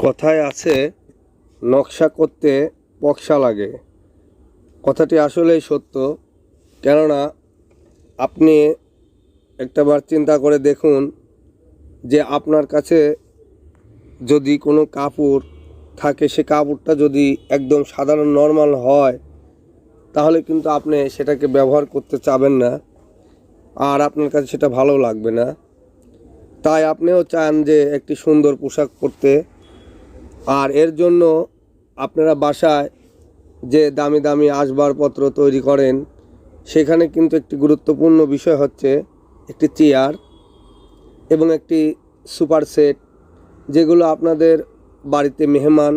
কথায় আছে, নকশা করতে পক্সা লাগে। কথাটি আসলেই সত্য। কেননা, আপনি একটাবার চিন্তা করে দেখুন যে আপনার কাছে যদি কোনো কাপড় থাকে, সে কাপড়টা যদি একদম সাধারণ, নর্মাল হয়, তাহলে কিন্তু আপনি সেটাকে ব্যবহার করতে চাবেন না আর আপনার কাছে সেটা ভালো লাগবে না। তাই আপনিও চান যে একটি সুন্দর পোশাক পরতে। আর এর জন্য আপনারা বাসায় যে দামি দামি আসবাবপত্র তৈরি করেন, সেখানে কিন্তু একটি গুরুত্বপূর্ণ বিষয় হচ্ছে একটি চেয়ার এবং একটি সুপার সেট, যেগুলো আপনাদের বাড়িতে মেহমান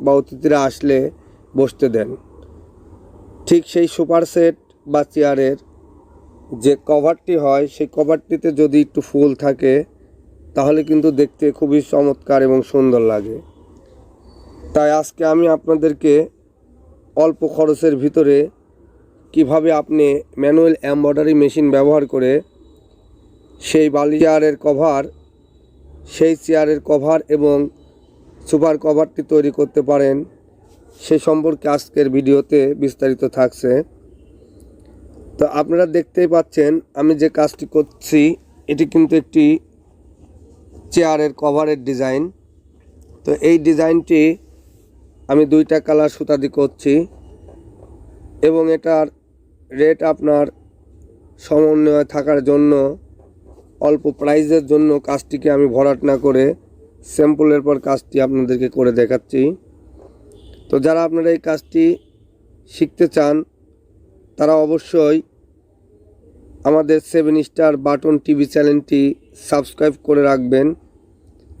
বা অতিথিরা আসলে বসতে দেন। ঠিক সেই সুপার সেট বা চেয়ারের যে কভারটি হয়, সেই কভারটিতে যদি একটু ফুল থাকে, তাহলে কিন্তু দেখতে খুবই চমৎকার এবং সুন্দর লাগে। তাই আজকে আমি আপনাদেরকে অল্প খরচের ভিতরে কীভাবে আপনি ম্যানুয়াল এমব্রয়ডারি মেশিন ব্যবহার করে সেই বালি চেয়ারের কভার, সেই চেয়ারের কভার এবং সুপার কভারটি তৈরি করতে পারেন। সে সম্পর্কে আজকের ভিডিওতে বিস্তারিত থাকছে। তো আপনারা দেখতেই পাচ্ছেন, আমি যে কাজটি করছি, এটি কিন্তু একটি চেয়ারের কভারের ডিজাইন। তো এই ডিজাইনটি আমি দুইটা কালার সুতা দিয়ে করছি। এবং এটার রেট আপনার সমন্বয় থাকার জন্য, অল্প প্রাইজের জন্য কাজটিকে আমি ভরাট না করে স্যাম্পলের পর কাজটি আপনাদেরকে করে দেখাচ্ছি। তো যারা আপনারা এই কাজটি শিখতে চান, তারা অবশ্যই আমাদের সেভেন স্টার বাটন টিভি চ্যানেলটি সাবস্ক্রাইব করে রাখবেন,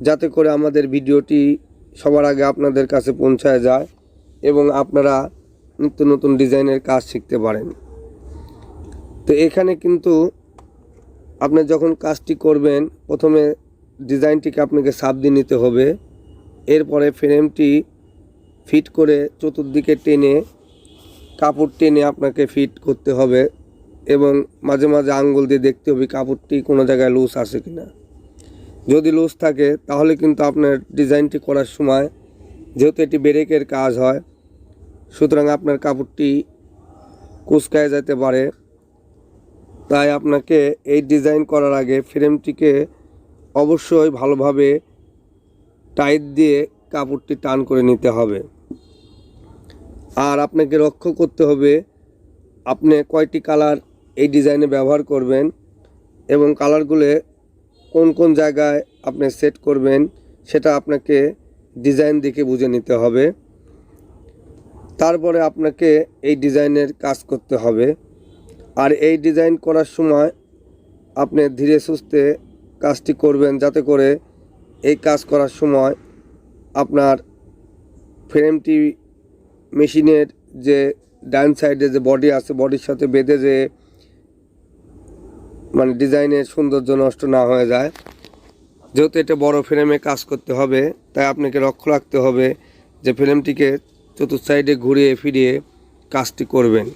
যাতে করে আমাদের ভিডিওটি সবার আগে আপনাদের কাছে পৌঁছায় যায় এবং আপনারা নিত্য নতুন ডিজাইনের কাজ শিখতে পারেন। তো এখানে কিন্তু আপনি যখন কাজটি করবেন, প্রথমে ডিজাইনটিকে আপনাকে সাপ দিয়ে নিতে হবে। এরপরে ফ্রেমটি ফিট করে চতুর্দিকে টেনে, কাপড় টেনে আপনাকে ফিট করতে হবে এবং মাঝে মাঝে আঙ্গুল দিয়ে দেখতে হবে কাপড়টি কোনো জায়গায় লুজ আছে কি না যদি লুজ থাকে, তাহলে কিন্তু আপনার ডিজাইনটি করার সময় যেহেতু এটি ব্রেকের কাজ হয়, সুতরাং আপনার কাপড়টি কুচকায় যেতে পারে। তাই আপনাকে এই ডিজাইন করার আগে ফ্রেমটিকে অবশ্যই ভালোভাবে টাইট দিয়ে কাপড়টি টান করে নিতে হবে। আর আপনাকে লক্ষ্য করতে হবে, আপনি কয়টি কালার এই ডিজাইনে ব্যবহার করবেন এবং কালারগুলো কোন কোন জায়গায় আপনি সেট করবেন, সেটা আপনাকে ডিজাইন দেখে বুঝে নিতে হবে। তারপরে আপনাকে এই ডিজাইনের কাজ করতে হবে। আর এই ডিজাইন করার সময় আপনি ধীরে সুস্থে কাজটি করবেন, যাতে করে এই কাজ করার সময় আপনার ফ্রেমটি মেশিনের যে ডান সাইডে যে বডি আছে বডির সাথে বেঁধে যে মানে ডিজাইনের সৌন্দর্য নষ্ট না হয়ে যায়। যেহেতু এটা বড় ফ্রেমে কাজ করতে হবে, তাই আপনাকে লক্ষ্য রাখতে হবে যে ফ্রেমটিকে চতুর্থ সাইডে ঘুরিয়ে ফিরিয়ে কাজটি করবেন।